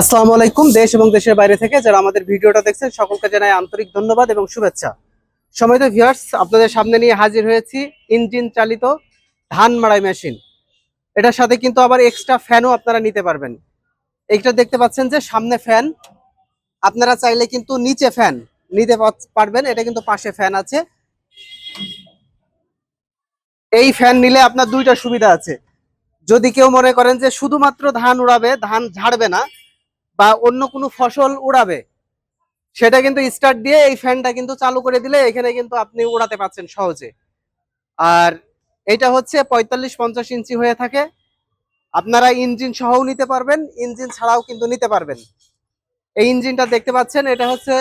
আসসালামু আলাইকুম, দেশ এবং দেশের বাইরে থেকে যারা আমাদের ভিডিওটা দেখছেন, সকলকে জানাই আন্তরিক ধন্যবাদ এবং শুভেচ্ছা। সময় তো ভিউয়ার্স আপনাদের সামনে নিয়ে হাজির হয়েছি ইঞ্জিন চালিত ধান মাড়াই মেশিন এটার সাথে কিন্তু আবার এক্সট্রা ফ্যানও আপনারা নিতে পারবেন। এইটা দেখতে পাচ্ছেন যে সামনে ফ্যান আপনারা চাইলে কিন্তু নিচে ফ্যান নিতে পারবেন, এটা কিন্তু পাশে ফ্যান আছে। এই ফ্যান নিলে আপনার দুইটা সুবিধা আছে। যদি কেউ মনে করেন যে শুধুমাত্র ধান উড়াবে, ধান ঝাড়বে না বা অন্য কোনো ফসল উড়াবে, সেটা কিন্তু স্টার্ট দিয়ে এই ফ্যানটা কিন্তু চালু করে দিলে এখানে কিন্তু আপনি উড়াতে পারছেন সহজে। আর এটা হচ্ছে পঁয়তাল্লিশ পঞ্চাশ ইঞ্চি হয়ে থাকে। আপনারা ইঞ্জিন সহও নিতে পারবেন, ইঞ্জিন ছাড়াও কিন্তু নিতে পারবেন। এই ইঞ্জিনটা দেখতে পাচ্ছেন, এটা হচ্ছে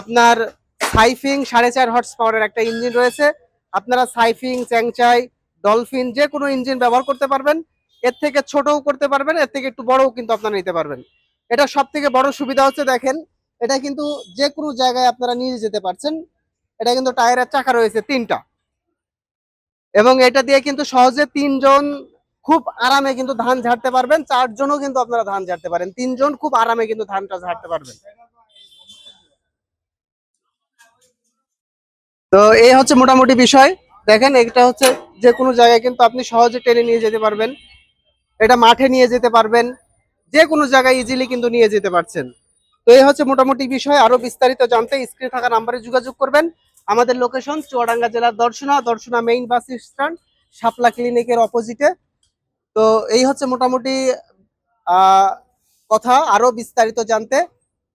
আপনার সাইফিং সাড়ে চার হর্স পাওয়ারের একটা ইঞ্জিন রয়েছে। আপনারা সাইফিং, চ্যাংচাই ডলফিন যে কোনো ইঞ্জিন ব্যবহার করতে পারবেন। এর থেকে ছোটও করতে পারবেন, এর থেকে একটু বড়ও কিন্তু আপনারা নিতে পারবেন। এটা সব থেকে বড় সুবিধা হচ্ছে দেখেন, এটা কিন্তু যে কোনো জায়গায় আপনারা নিয়ে যেতে পারছেন। এটা কিন্তু টায়ারের চাকা রয়েছে তিনটা। এবং এটা দিয়ে কিন্তু সহজে তিনজন খুব আরামে কিন্তু ধান ঝাড়তে পারবেন, চারজনও কিন্তু আপনারা ধান ঝাড়তে পারেন। তিনজন খুব আরামে কিন্তু ধানটা ঝাড়তে পারবেন। তো এই হচ্ছে মোটামুটি বিষয়। দেখেন, এটা হচ্ছে যে কোনো জায়গায় কিন্তু আপনি সহজে টেনে নিয়ে যেতে পারবেন। এটা মাঠে নিয়ে যেতে পারবেন। যে কোনো জায়গায় ইজিলি কিন্তু নিয়ে যেতে পারছেন। তো এই হচ্ছে মোটামুটি বিষয়। আরও বিস্তারিত জানতে স্ক্রিনে থাকা নাম্বারে যোগাযোগ করবেন। আমাদের লোকেশন চুয়াডাঙ্গা জেলার Darshana Darshana main bus stand Shapla ক্লিনিকের অপোজিটে তো এই হচ্ছে মোটামুটি কথা। আরও বিস্তারিত জানতে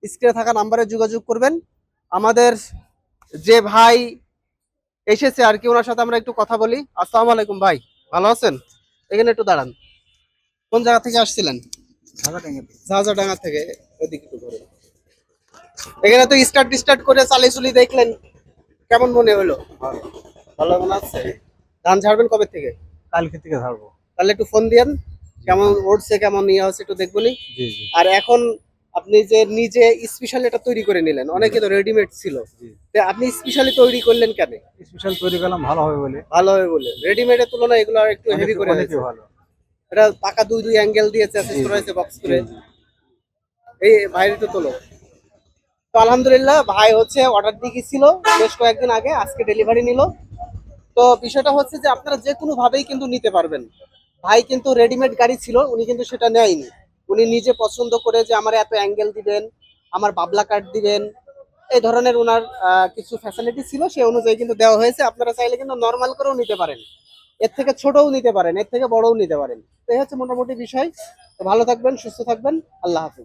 স্ক্রিনে থাকা নাম্বারে যোগাযোগ করবেন। আমাদের যে ভাই এসেছে আর কি, ওনার সাথে আমরা একটু কথা বলি। আসসালামু আলাইকুম ভাই, ভালো আছেন? এখানে একটু দাঁড়ান। কোন জায়গা থেকে আসছিলেন? ঝাঁঝাডাঙ্গা থেকে ওইদিকে একটু ঘুরে। এখানে তো স্টার্ট স্টার্ট করে চালি চুলি দেখলেন। কেমন মনে হলো? ভালো। মনে আছে ধান ছাড়বেন কবে থেকে? কালকে থেকে ছাড়বো তাহলে একটু ফোন দিয়েন। কেমন উঠছে কেমন ইয়ে হচ্ছে একটু আর এখন আপনি যে নিজে স্পেশাল এটা তৈরি করে নিলেন অনেকে তো রেডিমেড ছিল। তো আপনি স্পেশালি তৈরি করলেন কেন? স্পেশাল তৈরি করলাম ভালো হবে বলে। ভালো হবে বলে। রেডিমেডের তুলনায় এগুলো একটু হেভি করে ভালো। এটা পাকা দুই দুই অ্যাঙ্গেল দিয়ে চেসিস করা হয়েছে বক্স করে। এই ভাইয়ের একটু তোলো। তো আলহামদুলিল্লাহ ভাই হচ্ছে অর্ডার দিয়ে গেছিল বেশ কয়েকদিন আগে আজকে ডেলিভারি নিল। তো বিষয়টা হচ্ছে যে আপনারা যে কোনো ভাবেই কিন্তু নিতে পারবেন। ভাই কিন্তু রেডিমেড গাড়ি ছিল উনি কিন্তু সেটা নেয়নি। উনি নিজে পছন্দ করে যে আমার এত অ্যাঙ্গেল দিবেন আমার বাবলা কাট দিবেন। এই ধরনের ওনার আহ, কিছু ফ্যাসিলিটি ছিল সেই অনুযায়ী কিন্তু দেওয়া হয়েছে। আপনারা চাইলে কিন্তু নর্মাল করেও নিতে পারেন। এর থেকে ছোটও নিতে পারেন, এর থেকে বড়ও নিতে পারেন। তো এই হচ্ছে মোটামুটি বিষয়। ভালো থাকবেন, সুস্থ থাকবেন। আল্লাহ হাফিজ।